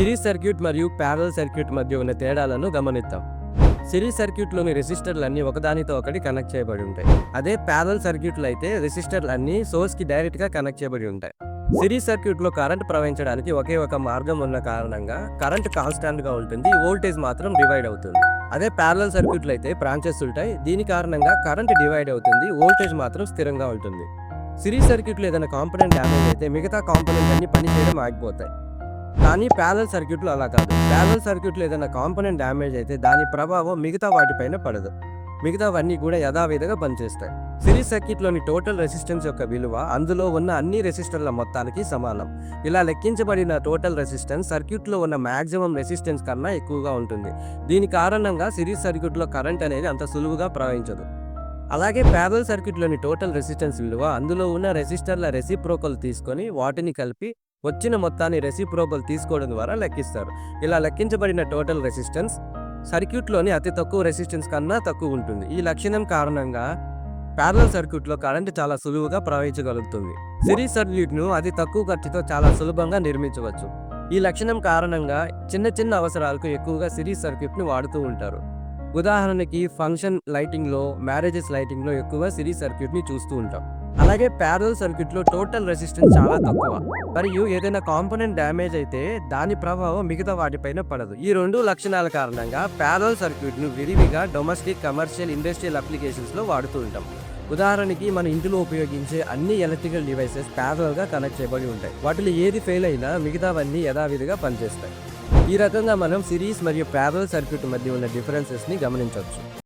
Series circuit మరియు parallel circuit మధ్య ఉన్న తేడాలను గమనిద్దాం. సిరీస్ సర్క్యూట్లోని రెసిస్టర్లు అన్ని ఒకదానితో ఒకటి కనెక్ట్ చేయబడి ఉంటాయి. అదే ప్యారల్ సర్క్యూట్లు అయితే రెసిస్టర్లు అన్ని సోర్స్కి డైరెక్ట్గా కనెక్ట్ చేయబడి ఉంటాయి. సిరీస్ సర్క్యూట్లో కరెంట్ ప్రవహించడానికి ఒకే ఒక మార్గం ఉన్న కారణంగా కరెంట్ కాన్స్టాంట్గా ఉంటుంది వోల్టేజ్ మాత్రం డివైడ్ అవుతుంది. అదే ప్యారల్ సర్క్యూట్లు అయితే బ్రాంచెస్ ఉంటాయి దీని కారణంగా కరెంట్ డివైడ్ అవుతుంది వోల్టేజ్ మాత్రం స్థిరంగా ఉంటుంది. సిరీస్ సర్క్యూట్లో ఏదైనా కాంపోనెంట్ డ్యామేజ్ అయితే మిగతా కాంపోనెంట్ అన్ని పనిచేయడం ఆగిపోతాయి. కానీ ప్యారల్ సర్క్యూట్లు అలా కాదు. ప్యారల్ సర్క్యూట్లో ఏదైనా కాంపోనెంట్ డ్యామేజ్ అయితే దాని ప్రభావం మిగతా వాటిపైన పడదు. మిగతావన్నీ కూడా యథావిధిగా పనిచేస్తాయి. సిరీస్ సర్క్యూట్లోని టోటల్ రెసిస్టెన్స్ యొక్క విలువ అందులో ఉన్న అన్ని రెసిస్టర్ల మొత్తానికి సమానం. ఇలా లెక్కించబడిన టోటల్ రెసిస్టెన్స్ సర్క్యూట్లో ఉన్న మాక్సిమం రెసిస్టెన్స్ కన్నా ఎక్కువగా ఉంటుంది. దీని కారణంగా సిరీస్ సర్క్యూట్లో కరెంట్ అనేది అంత సులువుగా ప్రవహించదు. అలాగే ప్యారల్ సర్క్యూట్లోని టోటల్ రెసిస్టెన్స్ విలువ అందులో ఉన్న రెసిస్టర్ల రెసిప్రోకల్ తీసుకొని వాటిని కలిపి వచ్చిన మొత్తాన్ని రెసిప్రోబల్ తీసుకోవడం ద్వారా లెక్కిస్తారు. ఇలా లెక్కించబడిన టోటల్ రెసిస్టెన్స్ సర్క్యూట్లోని అతి తక్కువ రెసిస్టెన్స్ కన్నా తక్కువ ఉంటుంది. ఈ లక్షణం కారణంగా ప్యారల్ సర్క్యూట్లో కరెంట్ చాలా సులువుగా ప్రవహించగలుగుతుంది. సిరీస్ సర్క్యూట్ను అతి తక్కువ ఖర్చుతో చాలా సులభంగా నిర్మించవచ్చు. ఈ లక్షణం కారణంగా చిన్న చిన్న అవసరాలకు ఎక్కువగా సిరీస్ సర్క్యూట్ను వాడుతూ ఉంటారు. ఉదాహరణకి ఫంక్షన్ లైటింగ్లో మ్యారేజెస్ లైటింగ్లో ఎక్కువగా సిరీస్ సర్క్యూట్ని చూస్తూ ఉంటాం. అలాగే ప్యారల్ సర్క్యూట్లో టోటల్ రెసిస్టెన్స్ చాలా తక్కువ. మరియు ఏదైనా కాంపోనెంట్ డ్యామేజ్ అయితే దాని ప్రభావం మిగతా వాటిపైన పడదు. ఈ రెండు లక్షణాల కారణంగా ప్యారల్ సర్క్యూట్ను విరివిగా డొమెస్టిక్ కమర్షియల్ ఇండస్ట్రియల్ అప్లికేషన్స్లో వాడుతూ ఉంటాం. ఉదాహరణకి మన ఇంటిలో ఉపయోగించే అన్ని ఎలక్ట్రికల్ డివైసెస్గా కనెక్ట్ చేయబడి ఉంటాయి. వాటిలో ఏది ఫెయిల్ అయినా మిగతావన్నీ యథావిధిగా పనిచేస్తాయి. ఈ రకంగా మనం సిరీస్ మరియు ప్యారల్ సర్క్యూట్ మధ్య ఉన్న డిఫరెన్సెస్ని గమనించవచ్చు.